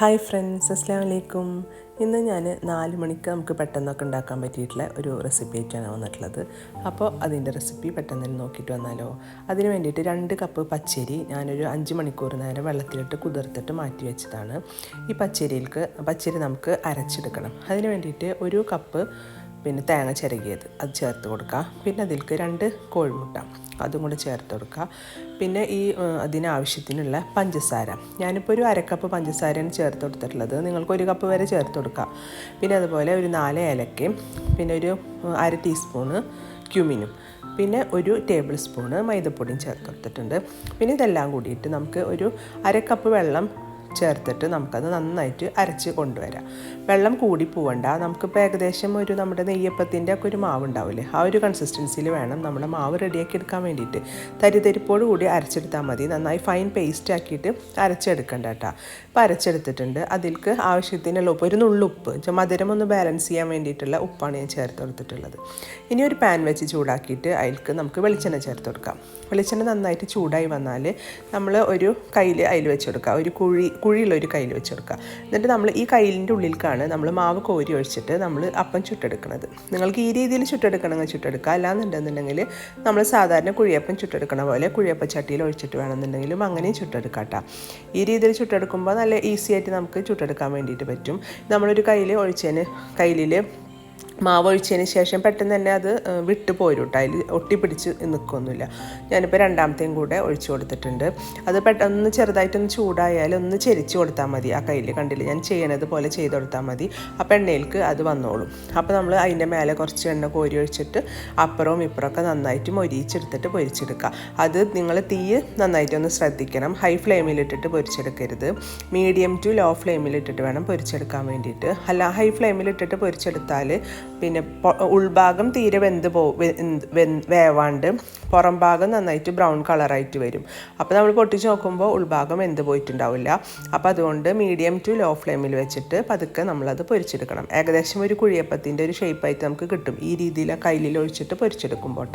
Hi friends അസ്സാം വലൈക്കും ഇന്ന് ഞാൻ നാല് മണിക്ക് നമുക്ക് പെട്ടെന്നൊക്കെ ഉണ്ടാക്കാൻ പറ്റിയിട്ടുള്ള ഒരു റെസിപ്പി ആയിട്ടാണ് വന്നിട്ടുള്ളത്. അപ്പോൾ അതിന്റെ റെസിപ്പി പെട്ടെന്ന് തന്നെ നോക്കിയിട്ട് വന്നാലോ. അതിന് വേണ്ടിയിട്ട് രണ്ട് കപ്പ് പച്ചരി ഞാനൊരു അഞ്ച് മണിക്കൂർ നേരം വെള്ളത്തിലിട്ട് കുതിർത്തിട്ട് മാറ്റി വെച്ചതാണ്. ഈ പച്ചരിയിൽക്ക് പച്ചരി നമുക്ക് അരച്ചെടുക്കണം. അതിന് വേണ്ടിയിട്ട് ഒരു കപ്പ് പിന്നെ തേങ്ങ ചിരകിയത്. അത് ചേർത്ത് കൊടുക്കുക. പിന്നെ അതിലേക്ക് രണ്ട് കോഴിമുട്ട. അതും കൂടെ ചേർത്ത് കൊടുക്കുക. പിന്നെ ഈ അതിനാവശ്യത്തിനുള്ള പഞ്ചസാര. ഞാനിപ്പോൾ ഒരു അരക്കപ്പ് പഞ്ചസാരയാണ് ചേർത്ത് കൊടുത്തിട്ടുള്ളത്. നിങ്ങൾക്ക് ഒരു കപ്പ് വരെ ചേർത്ത് കൊടുക്കുക. പിന്നെ അതുപോലെ ഒരു നാല് ഏലക്കയും പിന്നെ ഒരു അര ടീസ്പൂണ് ക്യുമിനും പിന്നെ ഒരു ടേബിൾ സ്പൂണ് മൈദപ്പൊടിയും ചേർത്ത് കൊടുത്തിട്ടുണ്ട്. പിന്നെ ഇതെല്ലാം കൂടിയിട്ട് നമുക്ക് ഒരു അര കപ്പ് വെള്ളം ചേർത്തിട്ട് നമുക്കത് നന്നായിട്ട് അരച്ച് കൊണ്ടുവരാം. വെള്ളം കൂടി പോവണ്ട. നമുക്കിപ്പോൾ ഏകദേശം ഒരു നമ്മുടെ നെയ്യപ്പത്തിന്റെ ഒക്കെ ഒരു മാവ് ഉണ്ടാവില്ലേ ആ ഒരു കൺസിസ്റ്റൻസിയിൽ വേണം നമ്മുടെ മാവ് റെഡിയാക്കി എടുക്കാൻ വേണ്ടിയിട്ട്. തരിതരിപ്പോട് കൂടി അരച്ചെടുത്താൽ മതി. നന്നായി ഫൈൻ പേസ്റ്റ് ആക്കിയിട്ട് അരച്ചെടുക്കണ്ട കേട്ടോ. ഇപ്പോൾ അരച്ചെടുത്തിട്ടുണ്ട്. അതിൽക്ക് ആവശ്യത്തിനുള്ള ഉപ്പ് ഒരു നുള്ളുപ്പ് മധുരം ഒന്ന് ബാലൻസ് ചെയ്യാൻ വേണ്ടിയിട്ടുള്ള ഉപ്പാണ് ഞാൻ ചേർത്ത് കൊടുത്തിട്ടുള്ളത്. ഇനി ഒരു പാൻ വെച്ച് ചൂടാക്കിയിട്ട് അതിൽക്ക് നമുക്ക് വെളിച്ചെണ്ണ ചേർത്ത് കൊടുക്കാം. വെളിച്ചെണ്ണ നന്നായിട്ട് ചൂടായി വന്നാൽ നമ്മൾ ഒരു കയ്യിൽ അതിൽ വെച്ച് കൊടുക്കുക ഒരു കുഴി കുഴിയുള്ള ഒരു കയ്യിൽ വെച്ച് കൊടുക്കുക. എന്നിട്ട് നമ്മൾ ഈ കയ്യിലിന്റെ ഉള്ളിലേക്കാണ് നമ്മൾ മാവ് കോരി ഒഴിച്ചിട്ട് നമ്മൾ അപ്പം ചുട്ടെടുക്കുന്നത് നിങ്ങൾക്ക് ഈ രീതിയിൽ ചുട്ടെടുക്കണമെങ്കിൽ ചുട്ടെടുക്കുക. അല്ലാന്നുണ്ടെന്നുണ്ടെങ്കിൽ നമ്മൾ സാധാരണ കുഴിയപ്പം ചുട്ടെടുക്കണ പോലെ കുഴിയപ്പം ചട്ടിയിൽ ഒഴിച്ചിട്ട് വേണമെന്നുണ്ടെങ്കിലും അങ്ങനെയും ചുട്ടെടുക്കാം ഈ രീതിയിൽ ചുട്ടെടുക്കുമ്പോൾ നല്ല ഈസി ആയിട്ട് നമുക്ക് ചുട്ടെടുക്കാൻ വേണ്ടിയിട്ട് പറ്റും. നമ്മളൊരു കയ്യിൽ ഒഴിച്ചതിന് കയ്യിൽ മാവ് ഒഴിച്ചതിന് ശേഷം പെട്ടെന്ന് തന്നെ അത് വിട്ടു പോരും കേട്ടോ അതിൽ ഒട്ടിപ്പിടിച്ച് നിൽക്കൊന്നുമില്ല ഞാനിപ്പോൾ രണ്ടാമത്തെയും കൂടെ ഒഴിച്ചു കൊടുത്തിട്ടുണ്ട്. അത് പെട്ടെന്ന് ചെറുതായിട്ടൊന്ന് ചൂടായാൽ ഒന്ന് ചെരിച്ച് കൊടുത്താൽ മതി ആ കയ്യിൽ കണ്ടില്ല? ഞാൻ ചെയ്യണത് പോലെ ചെയ്ത് കൊടുത്താൽ മതി. അപ്പോൾ എണ്ണയിലേക്ക് അത് വന്നോളും. അപ്പോൾ നമ്മൾ അതിന്റെ മേലെ കുറച്ച് എണ്ണ കോരി ഒഴിച്ചിട്ട് അപ്പുറവും ഇപ്പുറമൊക്കെ നന്നായിട്ട് മൊരിയിച്ചെടുത്തിട്ട് പൊരിച്ചെടുക്കുക അത് നിങ്ങൾ തീ നന്നായിട്ടൊന്ന് ശ്രദ്ധിക്കണം. ഹൈ ഫ്ലെയിമിലിട്ടിട്ട് പൊരിച്ചെടുക്കരുത്. മീഡിയം ടു ലോ ഫ്ലെയിമിലിട്ടിട്ട് വേണം പൊരിച്ചെടുക്കാൻ വേണ്ടിയിട്ട്. അല്ല ഹൈ ഫ്ലെയിമിലിട്ടിട്ട് പൊരിച്ചെടുത്താൽ പിന്നെ ഉൾഭാഗം തീരെ വെന്ത് പോ വേവാണ്ട് പുറം ഭാഗം നന്നായിട്ട് ബ്രൗൺ കളറായിട്ട് വരും. അപ്പോൾ നമ്മൾ പൊട്ടിച്ച് നോക്കുമ്പോൾ ഉൾഭാഗം വെന്ത് പോയിട്ടുണ്ടാവില്ല. അപ്പോൾ അതുകൊണ്ട് മീഡിയം ടു ലോ ഫ്ലെയിമിൽ വെച്ചിട്ട് പതുക്കെ നമ്മളത് പൊരിച്ചെടുക്കണം. ഏകദേശം ഒരു കുഴിയപ്പത്തിന്റെ ഒരു ഷേപ്പായിട്ട് നമുക്ക് കിട്ടും. ഈ രീതിയിൽ കയ്യിൽ ഒഴിച്ചിട്ട് പൊരിച്ചെടുക്കുമ്പോൾ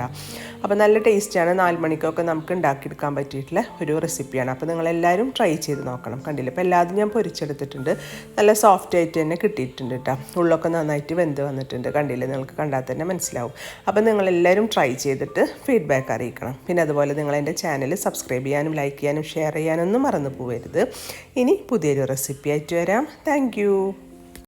അപ്പോൾ നല്ല ടേസ്റ്റാണ് നാല് മണിക്കൊക്കെ നമുക്ക് ഉണ്ടാക്കിയെടുക്കാൻ പറ്റിയിട്ടുള്ള ഒരു റെസിപ്പിയാണ് അപ്പോൾ നിങ്ങളെല്ലാവരും ട്രൈ ചെയ്ത് നോക്കണം. കണ്ടില്ല? അപ്പോൾ എല്ലാതും ഞാൻ പൊരിച്ചെടുത്തിട്ടുണ്ട്. നല്ല സോഫ്റ്റ് ആയിട്ട് തന്നെ കിട്ടിയിട്ടുണ്ട് കേട്ടോ ഉള്ളൊക്കെ നന്നായിട്ട് വെന്ത് വന്നിട്ടുണ്ട്. കണ്ടില്ലേ? നിങ്ങൾക്ക് കണ്ടാൽ തന്നെ മനസ്സിലാവും. അപ്പം നിങ്ങളെല്ലാവരും ട്രൈ ചെയ്തിട്ട് ഫീഡ്ബാക്ക് അറിയിക്കണം. പിന്നെ അതുപോലെ നിങ്ങൾ എന്റെ ചാനൽ സബ്സ്ക്രൈബ് ചെയ്യാനും ലൈക്ക് ചെയ്യാനും ഷെയർ ചെയ്യാനൊന്നും മറന്നു പോകരുത് ഇനി പുതിയൊരു റെസിപ്പി ആയിട്ട് വരാം. താങ്ക്